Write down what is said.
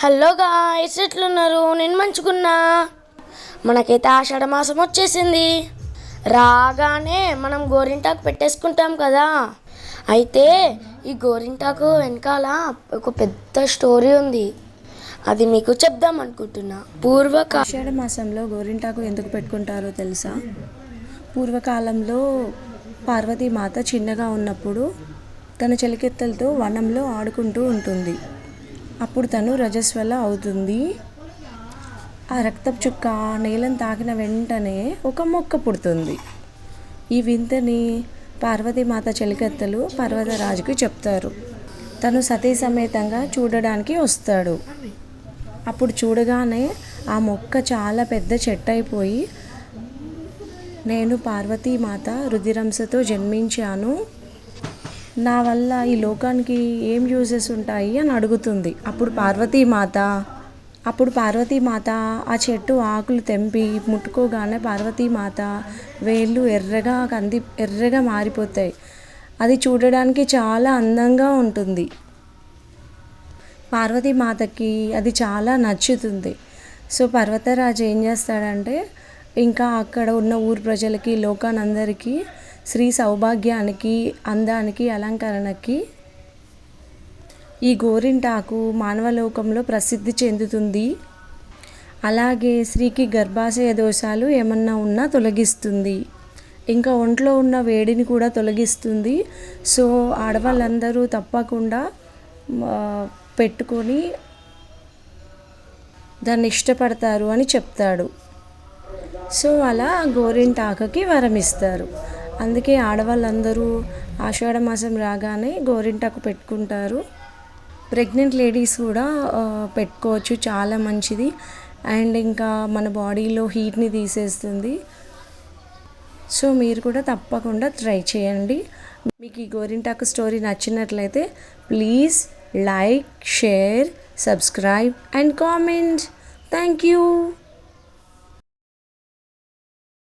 Hello guys ఎట్లున్నారు? నేను మంచుకున్నా. మనకైతే ఆషాఢ మాసం వచ్చేసింది. రాగానే మనం గోరింటాకు పెట్టేసుకుంటాం కదా. అయితే ఈ గోరింటాకు వెనకాల ఒక పెద్ద స్టోరీ ఉంది. అది మీకు చెప్దాం అనుకుంటున్నా. పూర్వక ఆషాఢ మాసంలో గోరింటాకు ఎందుకు పెట్టుకుంటారో తెలుసా? పూర్వకాలంలో పార్వతీమాత చిన్నగా ఉన్నప్పుడు తన చెలికెత్తలతో వనంలో ఆడుకుంటూ ఉంటుంది. అప్పుడు తను రజస్వల అవుతుంది. ఆ రక్తపు చుక్క నేలను తాకిన వెంటనే ఒక మొక్క పుడుతుంది. ఈ వింతని పార్వతీమాత చెలికత్తెలు పర్వతరాజుకి చెప్తారు. తను సతీ సమేతంగా చూడడానికి వస్తాడు. అప్పుడు చూడగానే ఆ మొక్క చాలా పెద్ద చెట్టు అయిపోయి నేను పార్వతీమాత రుధిరంశతో జన్మించాను. నా వల్ల ఈ లోకానికి ఏం యూజెస్ ఉంటాయి అని అడుగుతుంది. అప్పుడు పార్వతీమాత అప్పుడు పార్వతీమాత ఆ చెట్టు ఆకులు తెంపి ముట్టుకోగానే పార్వతీమాత వేళ్ళు ఎర్రగా కంది ఎర్రగా మారిపోతాయి. అది చూడడానికి చాలా అందంగా ఉంటుంది. పార్వతీమాతకి అది చాలా నచ్చుతుంది. సో పర్వతరాజు ఏం చేస్తాడంటే ఇంకా అక్కడ ఉన్న ఊరు ప్రజలకి లోకానందరికీ స్త్రీ సౌభాగ్యానికి అందానికి అలంకరణకి ఈ గోరింటాకు మానవలోకంలో ప్రసిద్ధి చెందుతుంది. అలాగే స్త్రీకి గర్భాశయ దోషాలు ఏమన్నా ఉన్నా తొలగిస్తుంది. ఇంకా ఒంట్లో ఉన్న వేడిని కూడా తొలగిస్తుంది. సో ఆడవాళ్ళందరూ తప్పకుండా పెట్టుకొని దాన్ని ఇష్టపడతారు అని చెప్తాడు. సో అలా గోరింటాకకి వరం ఇస్తారు అందుకే ఆడవాళ్ళందరూ ఆషాఢ మాసం రాగానే గోరింటాకు పెట్టుకుంటారు. ప్రెగ్నెంట్ లేడీస్ కూడా పెట్టుకోవచ్చు. చాలా మంచిది. అండ్ ఇంకా మన బాడీలో హీట్ని తీసేస్తుంది. సో మీరు కూడా తప్పకుండా ట్రై చేయండి. మీకు ఈ గోరింటాకు స్టోరీ నచ్చినట్లయితే please like share subscribe and comment. Thank you.